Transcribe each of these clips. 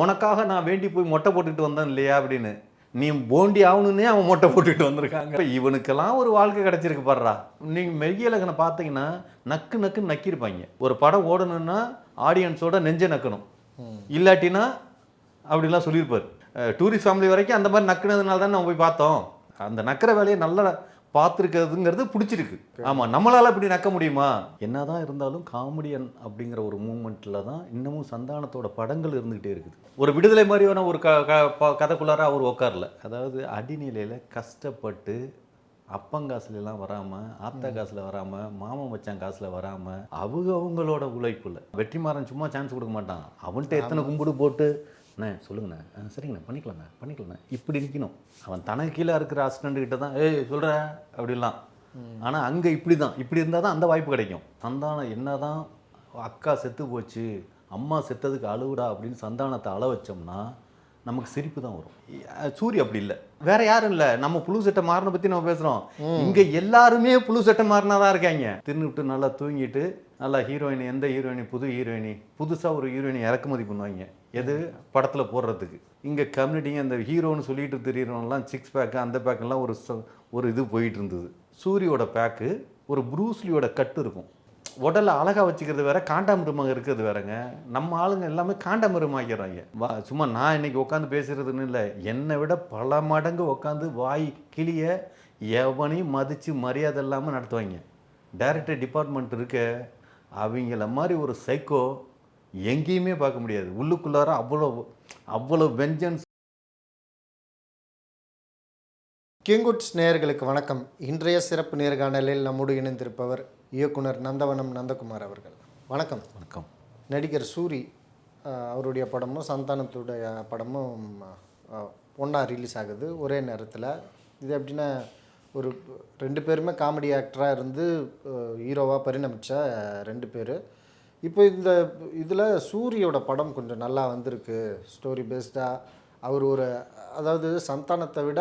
உனக்காக நான் வேண்டி போய் மொட்டை போட்டுட்டு வந்தேன் இல்லையா அப்படின்னு. நீ போண்டி ஆகணுன்னே அவன் மொட்டை போட்டுட்டு வந்திருக்காங்க. இப்ப இவனுக்கெல்லாம் ஒரு வாழ்க்கை கிடைச்சிருக்கு பாடுறா நீங்கள் மெய்யலகனை பார்த்தீங்கன்னா நக்கு நக்குன்னு நக்கியிருப்பாங்க. ஒரு படம் ஓடணும்னா ஆடியன்ஸோட நெஞ்ச நக்கணும். இல்லாட்டினா அப்படிலாம் சொல்லியிருப்பார். டூரிஸ்ட் ஃபேமிலி வரைக்கும் அந்த மாதிரி நக்குனதுனால தான் நம்ம போய் பார்த்தோம். அந்த நக்கிற வேலையை நல்லா பார்த்துருக்கிறதுங்கிறது பிடிச்சிருக்கு. ஆமாம் நம்மளால் இப்படி நக்க முடியுமா? என்னதான் இருந்தாலும் காமெடியன் அப்படிங்கிற ஒரு மூமெண்ட்டில் தான் இன்னமும் சந்தானத்தோட படங்கள் இருந்துகிட்டே இருக்குது. ஒரு விடுதலை மாதிரியான ஒரு க கதைக்குள்ளார அவர் உட்காரல அதாவது அடிநிலையில் கஷ்டப்பட்டு அப்பங்காசுலாம் வராமல் ஆத்தா காசில் வராமல் மாமன் மச்சான் காசில் வராமல் அவங்க அவங்களோட உழைப்புல. வெற்றிமாறன் சும்மா சான்ஸ் கொடுக்க மாட்டான். அவன்கிட்ட எத்தனை கும்பிடு போட்டு அண்ணே சொல்லுங்கண்ணே. ஆ, சரிங்கண்ணே பண்ணிக்கலாண்ணே பண்ணிக்கலாண்ணே இப்படி நிற்கணும் அவன் தனக்கு கீழே இருக்கிற அசிஸ்டண்ட் கிட்ட தான் ஏய் சொல்கிற அப்படிலாம் ஆனால் அங்கே இப்படி தான். இப்படி இருந்தால் தான் அந்த வாய்ப்பு கிடைக்கும். சந்தானம் என்னதான் அக்கா செத்து போச்சு அம்மா செத்ததுக்கு அழுவுடா அப்படின்னு சந்தானத்தை அழ வச்சோம்னா நமக்கு சிரிப்பு தான் வரும். அஹ் சூரி அப்படி இல்லை. வேற யாரும் இல்லை. நம்ம புழு சட்டை மாறின பற்றி நம்ம பேசுகிறோம் இங்கே எல்லாருமே புழு சட்டை மாறினா தான் இருக்காங்க. தின்னுட்டு நல்லா தூங்கிட்டு நல்லா ஹீரோயின் எந்த ஹீரோயினி புது ஹீரோயினி புதுசாக ஒரு ஹீரோயினி இறக்குமதி பண்ணுவாங்க. எது? படத்தில் போடுறதுக்கு. இங்கே கம்யூனிட்டிங்க அந்த ஹீரோன்னு சொல்லிட்டு தெரியறவங்கலாம் சிக்ஸ் பேக்கு அந்த பேக்கெல்லாம் ஒரு ச- ஒரு இது போயிட்டு இருந்தது சூரியோட பேக்கு ஒரு ப்ரூஸ்லியோட கட்டு இருக்கும். உடலை அழகாக வச்சுக்கிறது வேற காண்டாமிருமம் இருக்கிறது வேறங்க. நம்ம ஆளுங்க எல்லாமே காண்டாமிருமாக்கிறாங்க வா சும்மா நான் இன்னைக்கு உட்காந்து பேசுறதுன்னு இல்லை. என்னை விட பல மடங்கு உட்காந்து வாய் கிளிய எவனையும் மதித்து மரியாதை இல்லாமல் நடத்துவாங்க. டைரக்டர் டிபார்ட்மெண்ட் இருக்க அவங்கள மாதிரி ஒரு சைக்கோ எங்கேயுமே பார்க்க முடியாது. உள்ளுக்குள்ளார அவ்வளோ அவ்வளோ வெஞ்சன்ஸ் கிங்குட்ஸ் நேயர்களுக்கு வணக்கம். இன்றைய சிறப்பு நேர்காணலில் நம்மோடு இணைந்திருப்பவர் இயக்குனர் நந்தவனம் நந்தகுமார் அவர்கள். வணக்கம். வணக்கம். நடிகர் சூரி அவருடைய படமும் சந்தானத்துடைய படமும் ஒன்றா ரிலீஸ் ஆகுது. ஒரே நேரத்தில். இது எப்படின்னா ஒரு ரெண்டு பேருமே காமெடி ஆக்டராக இருந்து ஹீரோவாக பரிணமிச்ச ரெண்டு பேர். இப்போ இந்த இதில் சூரியோட படம் கொஞ்சம் நல்லா வந்திருக்கு. ஸ்டோரி பேஸ்டாக அவர் ஒரு அதாவது சந்தானத்தை விட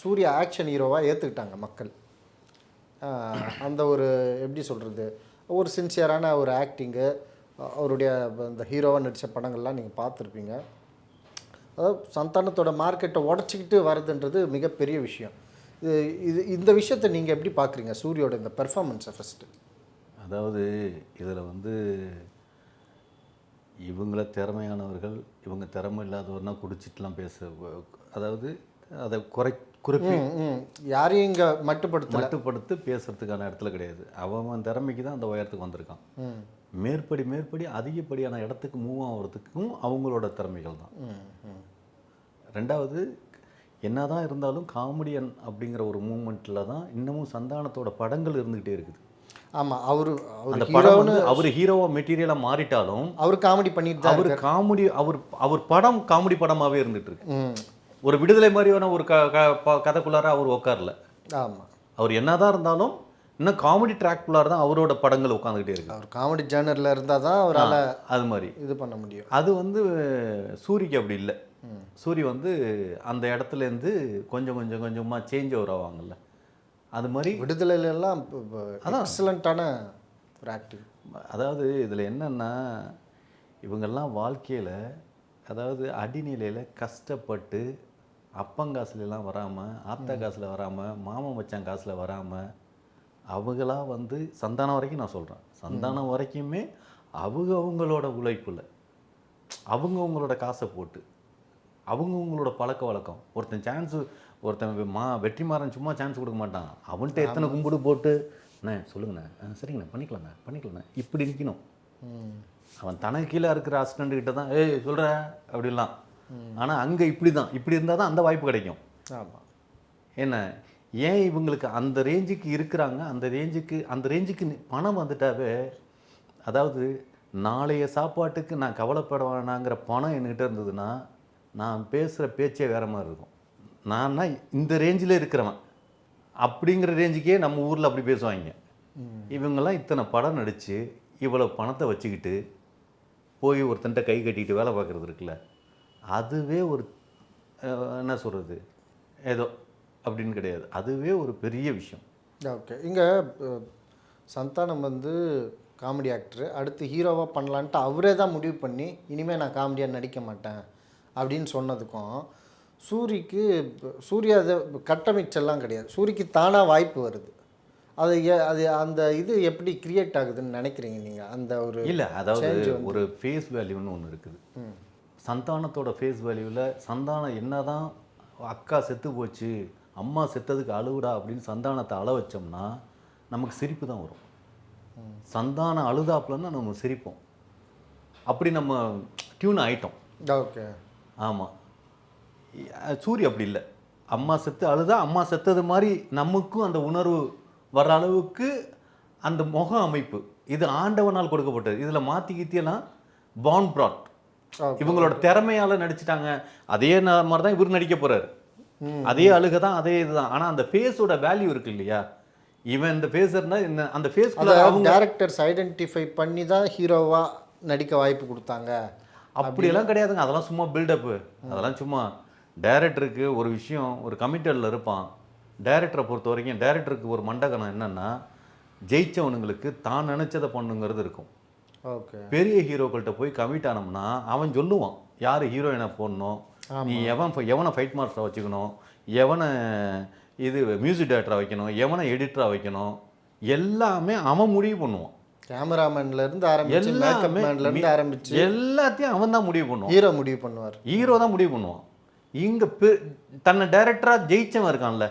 சூர்யா ஆக்ஷன் ஹீரோவாக ஏற்றுக்கிட்டாங்க மக்கள். அந்த ஒரு எப்படி சொல்கிறது ஒரு சின்சியரான ஒரு ஆக்டிங்கு அவருடைய இந்த ஹீரோவாக நடித்த படங்கள்லாம் நீங்கள் பார்த்துருப்பீங்க. அதாவது சந்தானத்தோட மார்க்கெட்டை உடச்சிக்கிட்டு வரதுன்றது மிகப்பெரிய விஷயம். இது இது இந்த விஷயத்தை நீங்கள் எப்படி பார்க்குறீங்க? சூரியோட இந்த பெர்ஃபார்மன்ஸை ஃபஸ்ட்டு அதாவது இதில் வந்து இவங்கள திறமையானவர்கள் இவங்க திறமை இல்லாதவர்னா குடிச்சிட்டுலாம் பேச அதாவது அதை குறை குறிப்பி யாரையும் இங்கே மட்டுப்படுத்தல. மட்டுப்படுத்தி பேசுறதுக்கான இடத்துல கிடையாது. அவன் திறமைக்கு தான் அந்த உயரத்துக்கு வந்திருக்கான். மேற்படி மேற்படி அதிகப்படியான இடத்துக்கு மூவ் ஆகிறதுக்கும் அவங்களோட திறமைகள் தான். ரெண்டாவது என்னதான் இருந்தாலும் காமெடியன் அப்படிங்கிற ஒரு மூமெண்ட்டில் தான் இன்னமும் சந்தானத்தோட படங்கள் இருந்துகிட்டே இருக்குது. ஆமாம் அவரு அந்த படம் வந்து அவர் ஹீரோவா மெட்டீரியலாக மாறிட்டாலும் அவர் காமெடி பண்ணிட்டு தான் அவர் காமெடி அவர் அவர் படம் காமெடி படமாவே இருந்துட்டு இருக்கு ஒரு விடுதலை மாதிரியான ஒரு க க- கதைக்குள்ளார அவர் உட்காரல ஆமாம் அவர் என்னதான் இருந்தாலும் இன்னும் காமெடி ட்ராக்குள்ளார தான் அவரோட படங்கள் உட்காந்துக்கிட்டே இருக்கு. அவர் காமெடி ஜேர்னரில் இருந்தால் தான் அவரால் அது மாதிரி. இது பண்ண முடியும். அது வந்து சூரிக்கு அப்படி இல்லை. சூரி வந்து அந்த இடத்துல இருந்து கொஞ்சம் கொஞ்சம் கொஞ்சமாக சேஞ்ச் ஆவாங்கல்ல. அது மாதிரி விடுதலையில எல்லாம் எக்ஸலண்ட்டான ஒரு ஆக்டிங் அதாவது இதில் என்னன்னா இவங்கெல்லாம் வாழ்க்கையில் அதாவது அடிநிலையில் கஷ்டப்பட்டு அப்பங்காசுலாம் வராமல் ஆத்தா காசில் வராமல் மாமன் மச்சான் காசில் வராமல் அவங்களா வந்து சந்தானம் வரைக்கும் நான் சொல்கிறேன் சந்தானம் வரைக்குமே அவங்க அவங்களோட உழைப்புல அவங்க அவங்களோட காசை போட்டு அவங்க அவங்களோட பழக்க வழக்கம். ஒருத்தன் சான்ஸு ஒருத்தன் மா வெற்றிமாறன் சும்மா சான்ஸ் கொடுக்க மாட்டான். அவன்கிட்ட எத்தனை கும்பிடு போட்டு அண்ணே சொல்லுங்கண்ணே. ஆ, சரிங்கண்ணே பண்ணிக்கலாண்ணே பண்ணிக்கலாண்ணே இப்படி நிற்கணும் அவன் தனக்கு கீழே இருக்கிற அசிஸ்டண்ட் கிட்ட தான் ஏய் சொல்கிற அப்படிலாம் ஆனால் அங்கே இப்படி தான் இப்படி இருந்தால் தான் அந்த வாய்ப்பு கிடைக்கும். ஆமாம் என்ன? ஏன் இவங்களுக்கு அந்த ரேஞ்சுக்கு இருக்கிறாங்க? அந்த ரேஞ்சுக்கு அந்த ரேஞ்சுக்கு பணம் வந்துட்டாவே அதாவது நாளைய சாப்பாட்டுக்கு நான் கவலைப்பட வேணாங்கிற பணம் என்கிட்ட இருந்ததுன்னா நான் பேசுகிற பேச்சே வேற மாதிரி இருக்கும். நான்னா இந்த ரேஞ்சில் இருக்கிறவன். அப்படிங்கிற ரேஞ்சுக்கே நம்ம ஊரில் அப்படி பேசுவாங்க. இவங்கெல்லாம் இத்தனை படம் நடித்து இவ்வளோ பணத்தை வச்சுக்கிட்டு போய் ஒருத்தன்ட்ட கை கட்டிக்கிட்டு வேலை பார்க்குறது இருக்குல்ல அதுவே ஒரு என்ன சொல்கிறது ஏதோ அப்படின்னு கிடையாது. அதுவே ஒரு பெரிய விஷயம். ஓகே. இங்கே சந்தானம் வந்து காமெடி ஆக்டர் அடுத்து ஹீரோவாக பண்ணலான்ட்டு அவரே தான் முடிவு பண்ணி இனிமேல் நான் காமெடியாக நடிக்க மாட்டேன். அப்படின்னு சொன்னதுக்கும் சூரிக்கு சூர்யா அதை கட்டமைச்செல்லாம் கிடையாது. சூரிக்கு தானாக வாய்ப்பு வருது. அது அது அந்த இது எப்படி கிரியேட் ஆகுதுன்னு நினைக்கிறீங்க நீங்கள் அந்த ஒரு இல்லை அதாவது ஒரு ஃபேஸ் வேல்யூன்னு ஒன்று இருக்குது. சந்தானத்தோட ஃபேஸ் வேல்யூவில் சந்தானம் என்னதான் அக்கா செத்து போச்சு அம்மா செத்ததுக்கு அழுவுடா அப்படின்னு சந்தானத்தை அழ வச்சோம்னா நமக்கு சிரிப்பு தான் வரும். சந்தானம் அழுதாப்புலன்னா நம்ம சிரிப்போம். அப்படி நம்ம டியூன் ஆயிட்டோம். ஓகே. ஆமாம் சூரிய அப்படி இல்லை. அம்மா செத்து அழுதா அம்மா செத்தது மாதிரி நமக்கும் அந்த உணர்வு வர்ற அளவுக்கு அந்த முக அமைப்பு. இது ஆண்டவனால் கொடுக்கப்பட்டது. இதில் மாற்றி கீத்தியெல்லாம் பான் ப்ராட் இவங்களோட திறமையால நடிச்சிட்டாங்க. அதே மாதிரி தான் இவர் நடிக்க போறாரு. அதே அழுக தான் அதே இதுதான். ஆனால் அந்த ஃபேஸோட வேல்யூ இருக்கு இல்லையா? இவன் இந்த ஃபேஸ் இருந்தால் இந்த அந்த அவங்க டேரக்டர்ஸ் ஐடென்டிஃபை பண்ணி தான் ஹீரோவாக நடிக்க வாய்ப்பு கொடுத்தாங்க. அப்படியெல்லாம் கிடையாதுங்க. அதெல்லாம் சும்மா பில்டப்பு அதெல்லாம் சும்மா டைரக்டருக்கு ஒரு விஷயம் ஒரு கமிட்டடில் இருப்பான். டைரக்டரை பொறுத்த வரைக்கும் டைரக்டருக்கு ஒரு மண்டகனம் என்னன்னா ஜெயிச்சவனுங்களுக்கு தான் நினைச்சதை பண்ணுங்கிறது இருக்கும். ஓகே. பெரிய ஹீரோக்கள்கிட்ட போய் கமிட் ஆனோம்னா அவன் சொல்லுவான் யார் ஹீரோயினை போடணும்? நீ எவன் ஃப- எவனை ஃபைட் மாஸ்டரை வச்சுக்கணும்? எவனை இது மியூசிக் டேரக்டராக வைக்கணும்? எவனை எடிட்டராக வைக்கணும்? எல்லாமே அவன் முடிவு பண்ணுவான். கேமராமேன்ல இருந்து ஆரம்பிச்சு மேக்கப் எல்லாமே மேன்ல இருந்து ஆரம்பிச்சு எல்லாத்தையும் அவன் தான் முடிவு பண்ணுவான். ஹீரோ முடிவு பண்ணுவார். ஹீரோ தான் முடிவு பண்ணுவான். இங்க பெ- தன்னை டைரக்டராக ஜெயிச்சவன் இருக்கான்ல.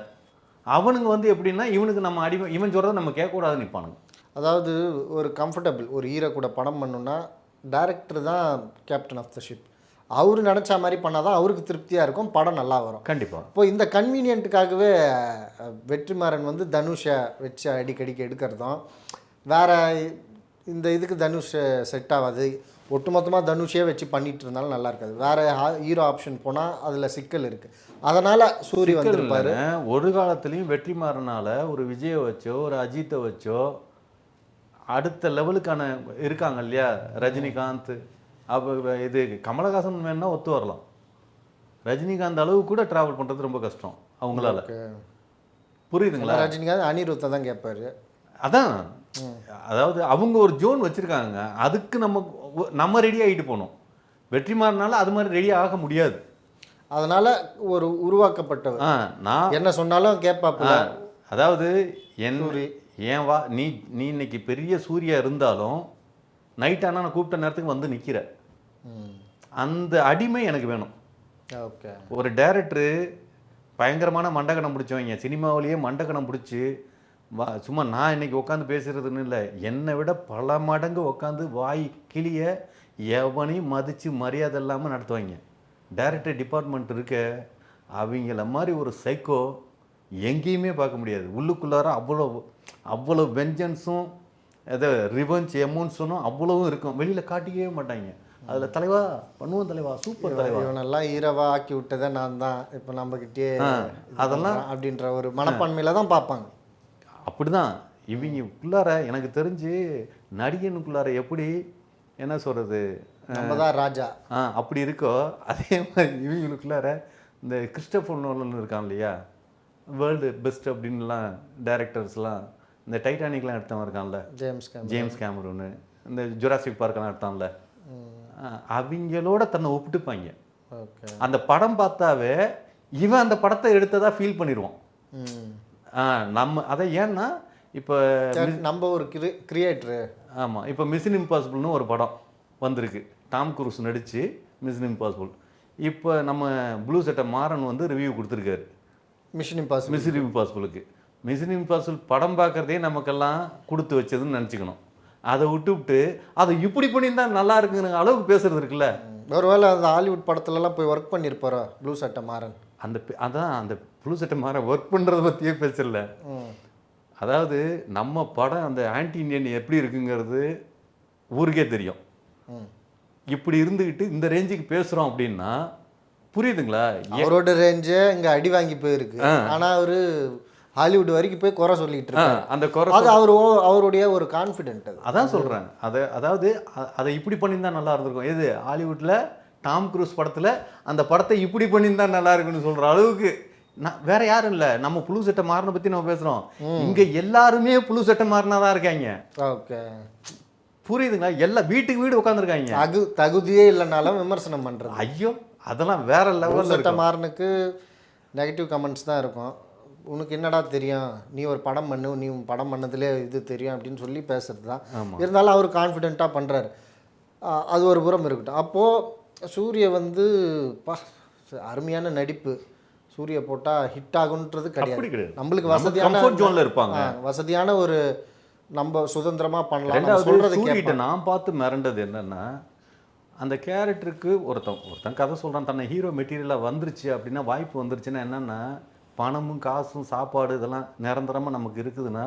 அவனுங்க வந்து எப்படின்னா இவனுக்கு நம்ம அடிமை இவன் சொல்கிறத நம்ம கேட்கக்கூடாதுன்னு நிற்பானுங்க அதாவது ஒரு கம்ஃபர்டபுள் ஒரு ஹீரோ கூட படம் பண்ணணும்னா டேரக்டர் தான் கேப்டன் ஆஃப் த ஷிப் அவர் நினச்ச மாதிரி பண்ணால் தான் அவருக்கு திருப்தியாக இருக்கும் படம் நல்லா வரும். கண்டிப்பா. இப்போ இந்த கன்வீனியன்ட்டுக்காகவே வெற்றிமாறன் வந்து தனுஷை வச்சு அடிக்கடிக்கு எடுக்கிறதும் வேற இந்த இதுக்கு தனுஷ் செட் ஆகாது. ஒட்டுமொத்தமாக தனுஷே வச்சு பண்ணிட்டு இருந்தாலும் நல்லா இருக்காது. வேற ஹீரோ ஆப்ஷன் போனால் அதில் சிக்கல் இருக்குது அதனால் சூரி வந்திருப்பாரு. ஒரு காலத்துலேயும் வெற்றிமாறனால ஒரு விஜயை வச்சோ ஒரு அஜித்தை வச்சோ அடுத்த லெவலுக்கான இருக்காங்க இல்லையா? ரஜினிகாந்த் அப்போ இது கமலஹாசன் வேணா ஒத்து வரலாம். ரஜினிகாந்த் அளவு கூட டிராவல் பண்ணுறது ரொம்ப கஷ்டம் அவங்களால. புரியுதுங்களா? ரஜினிகாந்த் அனிருத்தை தான் கேட்பாரு அதான். அதாவது அவங்க ஒரு ஜோன் வச்சிருக்காங்க அதுக்கு நம்ம நம்ம ரெடி ஆகிட்டு போகணும் வெற்றிமாறனால அது மாதிரி ரெடி ஆக முடியாது. அதனால ஒரு உருவாக்கப்பட்டவர். நான் என்ன சொன்னாலும் கேட்பாப்புல. ஆ, அதாவது என் ஏன் வா நீ நீ இன்னைக்கு பெரிய சூர்யா இருந்தாலும் நைட் ஆனால் நான் கூப்பிட்ட நேரத்துக்கு வந்து நிற்கிற அந்த அடிமை எனக்கு வேணும். ஓகே. ஒரு டேரக்டரு பயங்கரமான மண்டகணம் பிடிச்சவங்க சினிமாவிலேயே மண்டகணம் பிடிச்சி சும்மா நான் இன்னைக்கு உட்காந்து பேசுறதுன்னு இல்லை. என்னை விட பல மடங்கு உட்காந்து வாய் கிளிய எவனையும் மதித்து மரியாதை இல்லாமல் நடத்துவாங்க. டைரக்டர் டிபார்ட்மெண்ட் இருக்க அவங்கள மாதிரி ஒரு சைக்கோ எங்கேயுமே பார்க்க முடியாது. உள்ளுக்குள்ளார அவ்வளோ அவ்வளோ வெஞ்சன்ஸும் எதை ரிவெஞ்ச் எமோன்ஸனும் அவ்வளவும் இருக்கும். வெளியில் காட்டிக்கவே மாட்டாங்க. அதில் தலைவா பண்ணுவோம் தலைவா சூப்பர் தலைவா. இவனெல்லாம் ஈரவா ஆக்கி விட்டதே நான் தான் இப்போ நம்ம கிட்டே அதெல்லாம் அப்படின்ற ஒரு மனப்பான்மையில தான் பார்ப்பாங்க. அப்படிதான். இவங்களுக்குள்ளார எனக்கு தெரிஞ்சு நடிகனுக்குள்ளார எப்படி என்ன சொல்றது நம்ம தான் ராஜா. ஆ அப்படி இருக்கோ அதே மாதிரி இவங்களுக்குள்ளார இந்த கிறிஸ்டபர் நோலன் இருக்கான் இல்லையா? வேர்ல்டு பெஸ்ட் அப்படின்லாம் டைரக்டர்ஸ்லாம் இந்த டைட்டானிக்லாம் எடுத்தவன் இருக்கான்ல? ஜேம்ஸ் ஜேம்ஸ் கேமரூனு இந்த ஜுராசிக் பார்க்கெல்லாம் எடுத்தான்ல? அவங்களோட தன்னை ஒப்பிட்டுப்பாங்க. ஓகே. அந்த படம் பார்த்தாவே இவன் அந்த படத்தை எடுத்ததா ஃபீல் பண்ணிடுவான். நம்ம அதை ஏன்னா இப்போ நம்ம ஒரு கிரி கிரியேட்டரு ஆமாம் இப்போ மிஷின் இம்பாசிபிள்னு ஒரு படம் வந்திருக்கு. டாம் குரூஸ் நடித்து மிஷின் இம்பாசிபிள் இப்போ நம்ம ப்ளூ சட்டை மாறன் வந்து ரிவ்யூ கொடுத்துருக்காரு. மிஷன் இம்பாசிபிள் மிஷின் இம்பாசிபிளுக்கு மிஷின் இம்பாசிபிள் படம் பார்க்குறதே நமக்கெல்லாம் கொடுத்து வச்சதுன்னு நினச்சிக்கணும். அதை விட்டுவிட்டு அதை இப்படி பண்ணியிருந்தா நல்லா இருக்குங்கிற அளவுக்கு பேசுறது இருக்குல்ல? ஒருவேளை அந்த ஹாலிவுட் படத்துலலாம் போய் ஒர்க் பண்ணியிருப்பாரோ ப்ளூ சட்டை மாறன்? அந்த அதான் அந்த ப்ளூ சட்டை மாற ஒர்க் பண்ணுறத பற்றியே பேசல அதாவது நம்ம படம் அந்த ஆன்டி இண்டியன் எப்படி இருக்குங்கிறது ஊருக்கே தெரியும். இப்படி இருந்துக்கிட்டு இந்த ரேஞ்சுக்கு பேசுகிறோம் அப்படின்னா புரியுதுங்களா? அவரோட ரேஞ்சே இங்க அடி வாங்கி போயிருக்கு. ஆனா அவரு ஹாலிவுட் வரைக்கும் போய் குறை சொல்லிட்டு இருக்காரு. அந்த குறை அது அவர் அவருடைய ஒரு கான்ஃபிடென்ட் அது. அதான் சொல்கிறேன் அதை அதாவது அதை இப்படி பண்ணியிருந்தா நல்லா இருந்திருக்கும். எது? ஹாலிவுட்டில் டாம் க்ரூஸ் படத்தில் அந்த படத்தை இப்படி பண்ணியிருந்தா நல்லா இருக்குன்னு சொல்கிற அளவுக்கு நான் வேற யாரும் இல்லை. நம்ம புழு சட்டை மாறின பற்றி நம்ம பேசுகிறோம் இங்கே எல்லாருமே புழு சட்டை மாறினா தான் இருக்காங்க. ஓகே. புரியுதுங்களா? எல்லா வீட்டுக்கு வீடு உட்காந்துருக்காங்க தகு தகுதியே இல்லைனாலும் விமர்சனம் பண்றது. ஐயோ! அதெல்லாம் வேற லெவலில் சட்ட மாறனுக்கு நெகட்டிவ் கமெண்ட்ஸ் தான் இருக்கும். உனக்கு என்னடா தெரியும்? நீ ஒரு படம் பண்ணு நீ உன் படம் பண்ணதுலே இது தெரியும் அப்படின்னு சொல்லி பேசுறது தான். இருந்தாலும் அவர் கான்ஃபிடென்ட்டாக பண்ணுறாரு அது ஒரு புறம் இருக்கட்டும். அப்போது சூரிய வந்து பா அருமையான நடிப்பு. சூரிய போட்டால் ஹிட் ஆகுன்றது கிடையாது. நம்மளுக்கு நம்ம வசதியான comfort zone ல இருப்பாங்க. வசதியான ஒரு நம்ம சுதந்திரமா பண்ணலாம். கேட்போம். நான் பார்த்து மிரண்டது என்னன்னா அந்த கேரக்டருக்கு ஒருத்தன் ஒருத்தன் கதை சொல்கிறான் தன்னை ஹீரோ மெட்டீரியலாக வந்துருச்சு அப்படின்னா வாய்ப்பு வந்துருச்சுன்னா என்னன்னா பணமும் காசும் சாப்பாடு இதெல்லாம் நிரந்தரமாக நமக்கு இருக்குதுன்னா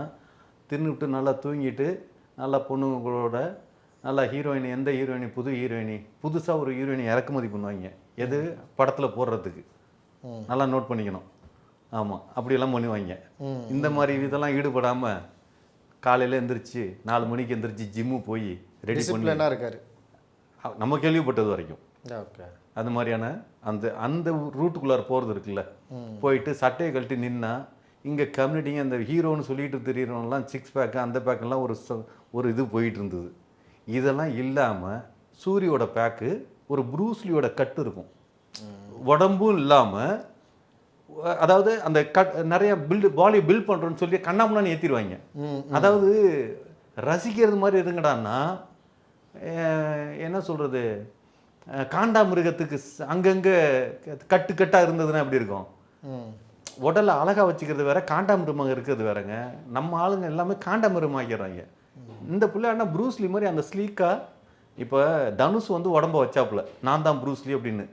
தின்னுவிட்டு நல்லா தூங்கிட்டு நல்லா பொண்ணுங்களோட நல்லா ஹீரோயின் எந்த ஹீரோயினி புது ஹீரோயினி புதுசாக ஒரு ஹீரோயினி இறக்குமதி பண்ணுவாங்க. எது? படத்தில் போடுறதுக்கு. நல்லா நோட் பண்ணிக்கணும். ஆமாம் அப்படியெல்லாம் பண்ணுவாங்க. இந்த மாதிரி இதெல்லாம் ஈடுபடாமல் காலையில் எந்திரிச்சு நாலு மணிக்கு எந்திரிச்சு ஜிம்மு போய் ரெடி பண்ணி இருக்காரு. நம்ம கேள்விப்பட்டது வரைக்கும். ஓகே. அது மாதிரியான அந்த அந்த ரூட்டுக்குள்ளார போகிறது இருக்குல்ல. போயிட்டு சட்டையை கழட்டி நின்னா இங்கே கம்யூனிட்டிங்க அந்த ஹீரோன்னு சொல்லிட்டு தெரியறவங்கலாம் சிக்ஸ் பேக்கு அந்த பேக்கெல்லாம் ஒரு ஒரு இது போயிட்டு இருந்தது. இதெல்லாம் இல்லாமல் சூரியோட பேக்கு ஒரு ப்ரூஸ்லியோட கட்டு இருக்கும். உடம்பும் இல்லாமல் அதாவது அந்த கட் நிறைய பில்டு பாடி பில்ட் பண்ணுறோன்னு சொல்லி கண்ணாமண்ணான்னு ஏற்றிடுவாங்க அதாவது ரசிக்கிறது மாதிரி இருங்கடான்னா என்ன சொல்கிறது காண்டாமிருகத்துக்கு ஸ்- அங்கங்கே கட்டு கட்டாக இருந்ததுன்னா எப்படி இருக்கும்? உடலை அழகாக வச்சுக்கிறது வேற காண்டாமிருகம் இருக்கிறது வேறங்க. நம்ம ஆளுங்க எல்லாமே காண்டாமிருகம் ஆகிறாங்க இந்த பிள்ளை ஆனால் ப்ரூஸ்லி மாதிரி அந்த ஸ்லீக்காக இப்போ தனுஷ் வந்து உடம்ப வச்சாப்புல. நான் தான் ப்ரூஸ்லி அப்படின்னு.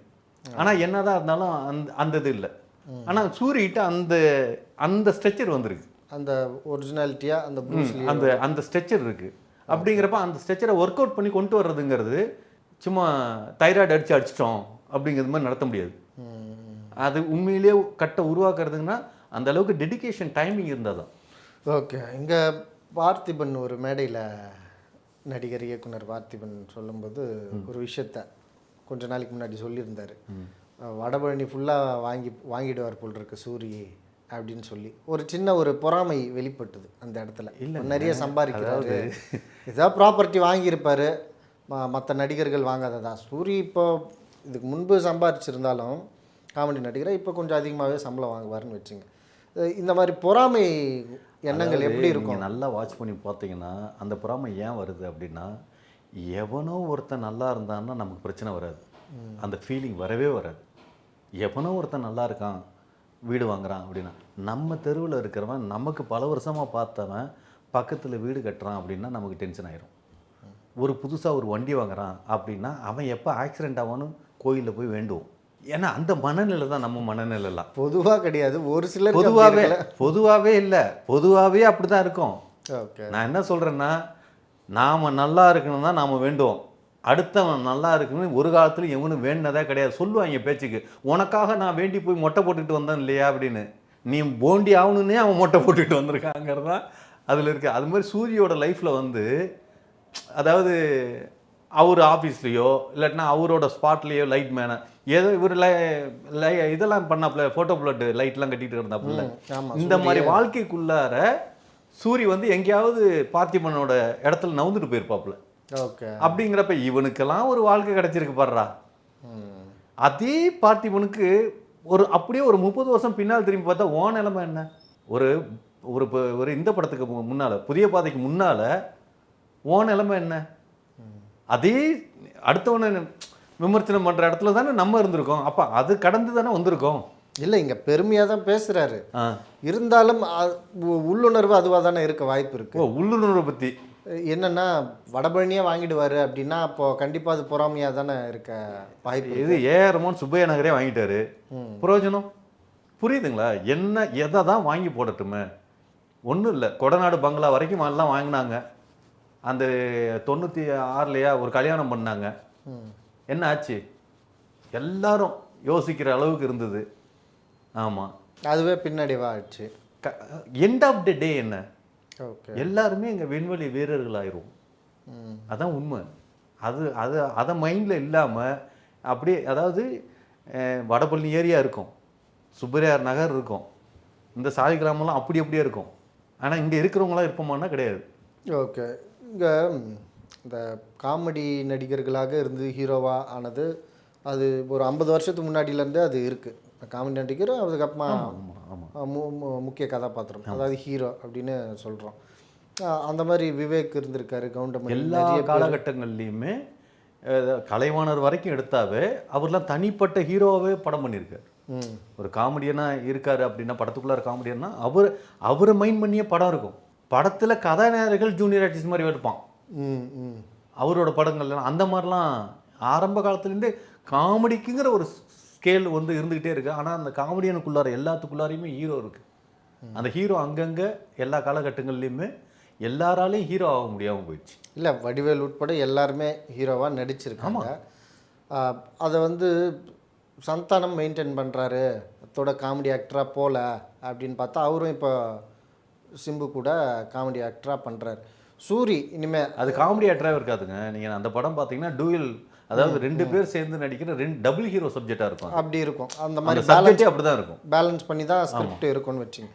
ஆனால் என்னதான் இருந்தாலும் அந்த அந்த இது இல்லை. ஆனால் சூரிகிட்ட அந்த அந்த ஸ்ட்ரெச்சர் வந்திருக்கு. அந்த ஒரிஜினாலிட்டியாக அந்த அந்த அந்த ஸ்ட்ரெச்சர் இருக்கு. அப்படிங்கிறப்ப அந்த ஸ்ட்ரெச்சரை ஒர்க் அவுட் பண்ணி கொண்டு வர்றதுங்கிறது சும்மா தைராய்டு அடிச்சு அடிச்சிட்டோம் அப்படிங்கிறது மாதிரி நடத்த முடியாது. அது உண்மையிலேயே கட்டை உருவாக்குறதுங்கன்னா அந்த அளவுக்கு டெடிகேஷன் டைமிங் இருந்தால் தான் ஓகே இங்கே பார்த்திபன் ஒரு மேடையில் நடிகர் இயக்குனர் பார்த்திபன் சொல்லும்போது ஒரு விஷயத்த கொஞ்ச நாளைக்கு முன்னாடி சொல்லியிருந்தார். வடபழனி ஃபுல்லாக வாங்கி வாங்கிடுவார் போல் இருக்கு சூரி அப்படின்னு சொல்லி. ஒரு சின்ன ஒரு பொறாமை வெளிப்பட்டது அந்த இடத்துல. இல்லைங்க. நிறைய சம்பாதிக்கிறாரு. ஏதாவது ப்ராப்பர்ட்டி வாங்கியிருப்பாரு. மற்ற நடிகர்கள் வாங்காததா? சூரி இப்போ இதுக்கு முன்பு சம்பாதிச்சிருந்தாலும் காமெடி நடிகரை இப்போ கொஞ்சம் அதிகமாகவே சம்பளம் வாங்குவாருன்னு வச்சுங்க. இந்த மாதிரி பொறாமை எண்ணங்கள் எப்படி இருக்கும்? நல்லா வாட்ச் பண்ணி பார்த்தீங்கன்னா அந்த பொறாமை ஏன் வருது அப்படின்னா எவனோ ஒருத்தன் நல்லா இருந்தான்னா நமக்கு பிரச்சனை வராது. அந்த ஃபீலிங் வரவே வராது. எவனோ ஒருத்தன் நல்லா இருக்கான் வீடு வாங்குறான் அப்படின்னா நம்ம தெருவில் இருக்கிறவன் நமக்கு பல வருஷமாக பார்த்தவன் பக்கத்தில் வீடு கட்டுறான் அப்படின்னா நமக்கு டென்ஷன் ஆயிரும். ஒரு புதுசாக ஒரு வண்டி வாங்குறான் அப்படின்னா அவன் எப்போ ஆக்சிடென்ட் ஆவான்னு கோயிலில் போய் வேண்டுவோம். ஏன்னா அந்த மனநிலை தான் நம்ம மனநிலைலாம். பொதுவாக கிடையாது. ஒரு சிலர் பொதுவாகவே பொதுவாகவே இல்லை. பொதுவாகவே அப்படி தான் இருக்கும். ஓகே. நான் என்ன சொல்கிறேன்னா நாம் நல்லா இருக்கணும் தான் நாம் வேண்டுவோம். அடுத்தவன் நல்லா இருக்கணும்னு ஒரு காலத்துல எவனும் வேண்டினதே கிடையாது. சொல்லுவாங்க பேச்சுக்கு உனக்காக நான் வேண்டி போய் மொட்டை போட்டுட்டு வந்தேன் இல்லையா? அப்படின்னு. நீ போண்டி ஆகணுன்னே அவன் மொட்டை போட்டுட்டு வந்திருக்காங்கிறது தான் அதில் இருக்குது அது மாதிரி சூரியோட லைஃப்பில் வந்து அதாவது அவர் ஆஃபீஸ்லேயோ இல்லாட்டினா அவரோட ஸ்பாட்லேயோ லைட் மேனை ஏதோ இவர் இதெல்லாம் பண்ணாப்புல ஃபோட்டோ பிளட் லைட்லாம் கட்டிட்டு இருந்தாப்புல. இந்த மாதிரி வாழ்க்கைக்குள்ளார சூரி வந்து எங்கேயாவது பார்த்திபனோட இடத்துல நவுந்துட்டு போயிருப்பாப்புல. ஓகே. அப்படிங்கிறப்ப இவனுக்கெல்லாம் ஒரு வாழ்க்கை கிடைச்சிருக்கு பாடுறா அதே பார்த்திபனுக்கு ஒரு அப்படியே ஒரு முப்பது வருஷம் பின்னால் திரும்பி பார்த்தா ஓ நிலைமை என்ன? ஒரு ஒரு ஒரு இந்த படத்துக்கு முன்னால புதிய பாதைக்கு முன்னால ஓ நிலைமை என்ன? அதே அடுத்தவனை விமர்சனம் பண்ற இடத்துல தானே நம்ம இருந்திருக்கோம். அப்ப அது கடந்து தானே வந்திருக்கோம். இல்லை இங்கே பெருமையாக தான் பேசுகிறாரு ஆ. இருந்தாலும் உள்ளுணர்வு அதுவாக தானே இருக்க வாய்ப்பு இருக்கு. ஓ உள்ளுணர்வை பத்தி. என்னன்னா வடபழனியே வாங்கிடுவாரு அப்படின்னா அப்போ கண்டிப்பாக அது பொறாமையாக தானே இருக்க வாய்ப்பு. இது ஏஆர் ரமோன் சுப்பையா நகரே வாங்கிட்டாரு. பிரயோஜனம் புரியுதுங்களா? என்ன எதை தான் வாங்கி போடட்டுமே. ஒன்றும் இல்லை. கொடநாடு பங்களா வரைக்கும் எல்லாம் வாங்கினாங்க. அந்த தொண்ணூற்றி ஆறுலையா ஒரு கல்யாணம் பண்ணாங்க. என்ன ஆச்சு? எல்லாரும் யோசிக்கிற அளவுக்கு இருந்தது. ஆமாம் அதுவே பின்னடைவா ஆயிடுச்சு எண்ட் ஆஃப் த டே என்ன? ஓகே எல்லாருமே எங்கள் விண்வெளி வீரர்கள் ஆயிரும் ம். அதான் உண்மை. அது அது அதை மைண்டில் இல்லாமல் அப்படியே அதாவது வடபழனி ஏரியா இருக்கும். சுப்பரையார் நகர் இருக்கும். இந்த சாய் கிராமம்லாம் அப்படி அப்படியே இருக்கும். ஆனால் இங்கே இருக்கிறவங்களாம் இருப்போமான்னா கிடையாது. ஓகே இங்கே இந்த காமெடி நடிகர்களாக இருந்து ஹீரோவா ஆனது அது ஒரு ஐம்பது வருஷத்துக்கு முன்னாடியிலேருந்தே அது இருக்குது காமெடி நடிகரும் அதுக்கப்புறமா முக்கிய கதாபாத்திரம் அதாவது ஹீரோ அப்படின்னு சொல்கிறோம் அந்த மாதிரி விவேக் இருந்திருக்காரு கவுண்டமணி எல்லா காலகட்டங்கள்லையுமே கலைவாணர் வரைக்கும் எடுத்தாவே அவர்லாம் தனிப்பட்ட ஹீரோவாகவே படம் பண்ணியிருக்காரு. ஒரு காமெடியனாக இருக்காரு அப்படின்னா படத்துக்குள்ளார காமெடியன்னா அவர் அவரை மைண்ட் பண்ணியே படம் இருக்கும். படத்தில் கதாநாயகர்கள் ஜூனியர் ஆர்டிஸ்ட் மாதிரி எடுப்பான் அவரோட படங்கள்லாம் அந்த மாதிரிலாம் ஆரம்ப காலத்துலேருந்தே காமெடிக்குங்கிற ஒரு ஸ்கேல் வந்து இருந்துக்கிட்டே இருக்கு. ஆனால் அந்த காமெடியனுக்குள்ளார எல்லாத்துக்குள்ளாரையுமே ஹீரோ இருக்கு. அந்த ஹீரோ அங்கங்கே எல்லா காலகட்டங்கள்லையுமே எல்லாராலையும் ஹீரோ ஆக முடியாமல் போயிடுச்சு. இல்லை வடிவேல் உட்பட எல்லாருமே ஹீரோவாக நடிச்சிருக்காங்க. அதை வந்து சந்தானம் மெயின்டைன் பண்ணுறாரு அத்தோட காமெடி ஆக்டராக போகல அப்படின்னு பார்த்தா அவரும் இப்போ சிம்பு கூட காமெடி ஆக்டராக பண்ணுறாரு சூரி இனிமே. அது காமெடி ஆக்டராகவே இருக்காதுங்க. நீங்கள் அந்த படம் பார்த்தீங்கன்னா டூயல் அதாவது ரெண்டு பேர் சேர்ந்து நடிக்கிற ரெண்டு டபுள் ஹீரோ சப்ஜெக்டாக இருக்கும். அப்படி இருக்கும். அந்த மாதிரி சப்ஜெக்டே அப்படி தான் இருக்கும். பேலன்ஸ் பண்ணி தான் ஸ்கிரிப்ட் இருக்கும்னு வச்சுங்க.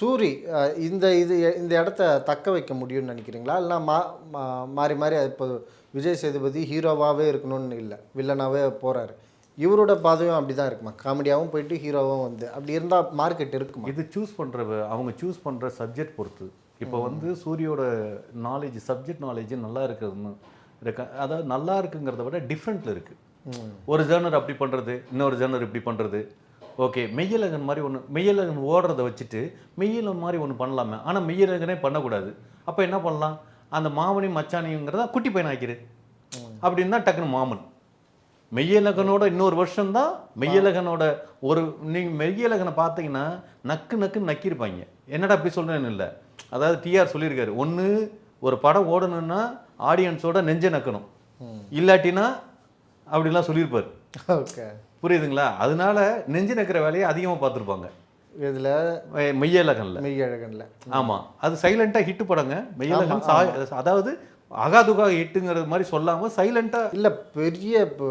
சூரி இந்த இது இந்த இடத்த தக்க வைக்க முடியும்னு நினைக்கிறீங்களா? இல்லை மா மா- மாறி மாறி இப்போ விஜய் சேதுபதி ஹீரோவாகவே இருக்கணும்னு இல்லை. வில்லனாகவே போகிறாரு இவரோட பாதையும் அப்படி தான் இருக்குமா? காமெடியாகவும் போயிட்டு ஹீரோவும் வந்து. அப்படி இருந்தால் மார்க்கெட் இருக்குமா? இது சூஸ் பண்ணுற அவங்க சூஸ் பண்ணுற சப்ஜெக்ட் பொறுத்து. இப்போ வந்து சூரியோட நாலேஜ் சப்ஜெக்ட் நாலேஜ் நல்லா இருக்குதுன்னு இருக்க அதாவது நல்லா இருக்குங்கிறத விட டிஃப்ரெண்ட்டில் இருக்குது ஒரு ஜேர்னர் அப்படி பண்ணுறது இன்னொரு ஜேர்னர் இப்படி பண்ணுறது ஓகே மெய்யலகன் மாதிரி ஒன்று மெய்யலகன் ஓடுறத வச்சுட்டு மெய்யலகன் மாதிரி ஒன்று பண்ணலாமே. ஆனால் மெய்யலகனே பண்ணக்கூடாது. அப்போ என்ன பண்ணலாம்? அந்த மாமனி மச்சானிங்கிறத குட்டி பையன் ஆக்கிரு அப்படின்னு தான் டக்குன்னு மாமன். மெய்யலகனோட இன்னொரு வருஷம் தான் மெய்யலகனோட ஒரு நீங்கள் மெய்யலகனை பார்த்தீங்கன்னா நக்கு நக்குன்னு நக்கியிருப்பாங்க. என்னடா அப்படி சொல்கிறேன்னு இல்லை. அதாவது டிஆர் சொல்லியிருக்காரு ஒன்று ஒரு படம் ஓடணும்னா ஆடியன்ஸோட நெஞ்ச நக்கணும். இல்லாட்டினா அப்படிலாம் சொல்லியிருப்பார். ஓகே. புரியுதுங்களா? அதனால நெஞ்சு நக்கிற வேலையை அதிகமாக பார்த்துருப்பாங்க. இதில் மெய்யலகனில் மெய்யழகனில். ஆமாம் அது சைலண்ட்டாக ஹிட்டு படங்க. மெய்யலகன் சாய் அதாவது அகாதுகாக ஹிட்டுங்கிறது மாதிரி சொல்லாமல் சைலண்ட்டாக இல்லை பெரிய இப்போ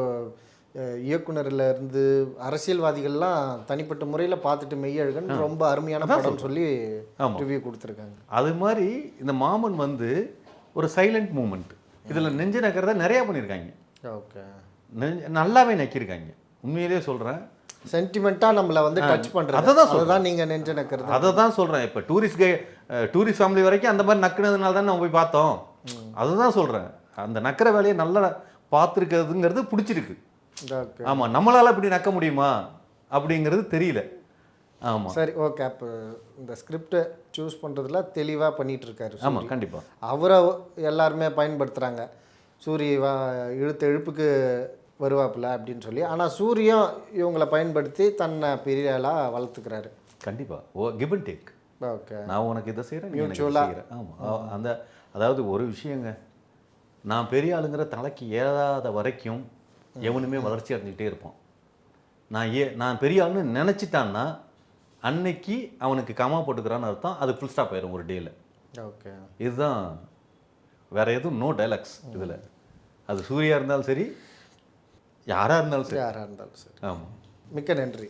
இயக்குனர்ல இருந்து அரசியல்வாதிகள்லாம் தனிப்பட்ட முறையில் பார்த்துட்டு மெய்யழகன் ரொம்ப அருமையான படம் சொல்லி. ரிவ்யூ கொடுத்துருக்காங்க. அது மாதிரி இந்த மாமன் வந்து ஒரு சைலண்ட் மூமெண்ட் இதில் நெஞ்சு நக்கிறத நிறையா பண்ணியிருக்காங்க ஓகே. நெஞ்சு நல்லாவே நக்கியிருக்காங்க உண்மையிலேயே சொல்கிறேன் சென்டிமெண்ட்டாக நம்மளை வந்து டச் பண்ணுறது அதை தான் அதுதான் நீங்கள் நெஞ்ச நக்கிறது. அதை தான் சொல்கிறேன் இப்போ டூரிஸ்ட் கை டூரிஸ்ட் ஃபேமிலி வரைக்கும் அந்த மாதிரி நக்குனதுனால தான் நம்ம போய் பார்த்தோம். அதுதான் சொல்கிறேன் அந்த நக்கிற வேலையை நல்லா பார்த்துருக்கிறதுங்கிறது பிடிச்சிருக்கு. ஆமாம் நம்மளால் இப்படி நக்க முடியுமா? அப்படிங்கிறது தெரியல. ஆமாம் சரி ஓகே. அப்போ இந்த ஸ்கிரிப்டை சூஸ் பண்ணுறதுல தெளிவாக பண்ணிட்டு இருக்காரு ஆமாம் கண்டிப்பாக அவரை எல்லாருமே பயன்படுத்துகிறாங்க சூரிய வா இழுத்த இழுப்புக்கு வருவாப்புல அப்படின்னு சொல்லி. ஆனால் சூரியம் இவங்களை பயன்படுத்தி தன்னை பெரிய ஆளாக வளர்த்துக்கிறாரு. கண்டிப்பாக oh give and take okay. நான் உனக்கு இதை. செய்கிறேன் ஆமாம் அந்த அதாவது ஒரு விஷயங்க. நான் பெரிய ஆளுங்கிற தலைக்கு ஏறாத வரைக்கும் எவனுமே வளர்ச்சி அடைஞ்சிக்கிட்டே இருப்பான். நான் ஏ நான் பெரிய ஆளுன்னு நினச்சிட்டான்னா அன்னைக்கு அவனுக்கு கமா போட்டுக்கிறான்னு அர்த்தம். அது ஃபுல் ஸ்டாப் ஆயிரும் ஒரு டேல ஓகே. இதுதான். வேற எதுவும் நோ டைலாக்ஸ் இதில். அது சூர்யா இருந்தாலும் சரி யாராக இருந்தாலும் சரி. யாராக இருந்தாலும் சரி. ஆமாம் மிக்க நன்றி.